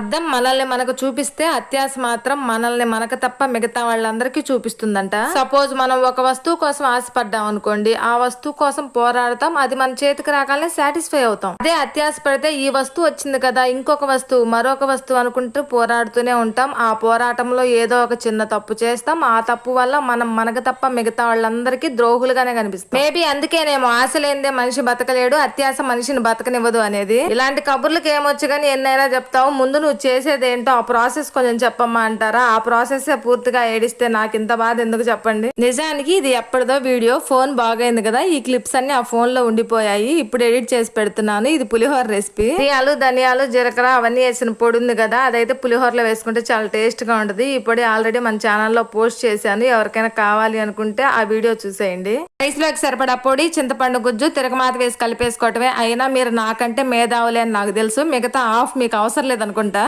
అర్థం మనల్ని మనకు చూపిస్తే అత్యాశ మాత్రం మనల్ని మనకు తప్ప మిగతా వాళ్ళందరికీ చూపిస్తుందంట. సపోజ్ మనం ఒక వస్తువు కోసం ఆశపడ్డాం అనుకోండి ఆ వస్తువు కోసం పోరాడతాం అది మన చేతికి రాగానే సాటిస్ఫై అవుతాం. అదే అత్యాశ పడితే ఈ వస్తువు వచ్చింది కదా ఇంకొక వస్తువు మరొక వస్తువు అనుకుంటూ పోరాడుతూనే ఉంటాం. ఆ పోరాటంలో ఏదో ఒక చిన్న తప్పు చేస్తాం. ఆ తప్పు వల్ల మనం మనకు తప్ప మిగతా వాళ్ళందరికీ ద్రోహులుగానే కనిపిస్తాం. మేబీ అందుకేనేమో ఆశ లేనిదే మనిషి బతకలేడు అత్యాశ మనిషిని బతకనివ్వదు అనేది. ఇలాంటి కబుర్లకు ఏమొచ్చు కానీ ఎన్నైనా చెప్తావు ముందు నువ్వు చేసేది ఏంటో ఆ ప్రాసెస్ కొంచెం చెప్పమ్మా అంటారా? ఆ ప్రాసెస్ పూర్తిగా ఏడిస్తే నాకు ఇంత బాధ ఎందుకు చెప్పండి? నిజానికి ఇది ఎప్పటిదో వీడియో ఫోన్ బాగైంది కదా ఈ క్లిప్స్ అన్ని ఆ ఫోన్లో ఉండిపోయాయి. ఇప్పుడు ఎడిట్ చేసి పెడుతున్నాను ఇది పులిహోర రెసిపీ. ధనియాలు ధనియాలు జీలకర్ర అవన్నీ వేసిన పొడి ఉంది కదా అదైతే పులిహోరలో వేసుకుంటే చాలా టేస్ట్గా ఉంటది. ఈ పొడి ఆల్రెడీ మన ఛానల్లో పోస్ట్ చేశాను ఎవరికైనా కావాలి అనుకుంటే ఆ వీడియో చూసేయండి. రైస్లోకి సరిపడా పొడి చింతపండు గుజ్జు తిరగమాత వేసి కలిపేసుకోవటమే. అయినా మీరు నాకంటే మేధావులే అని నాకు తెలుసు మిగతా ఆఫ్ మీకు అవసరం లేదనుకుంటా.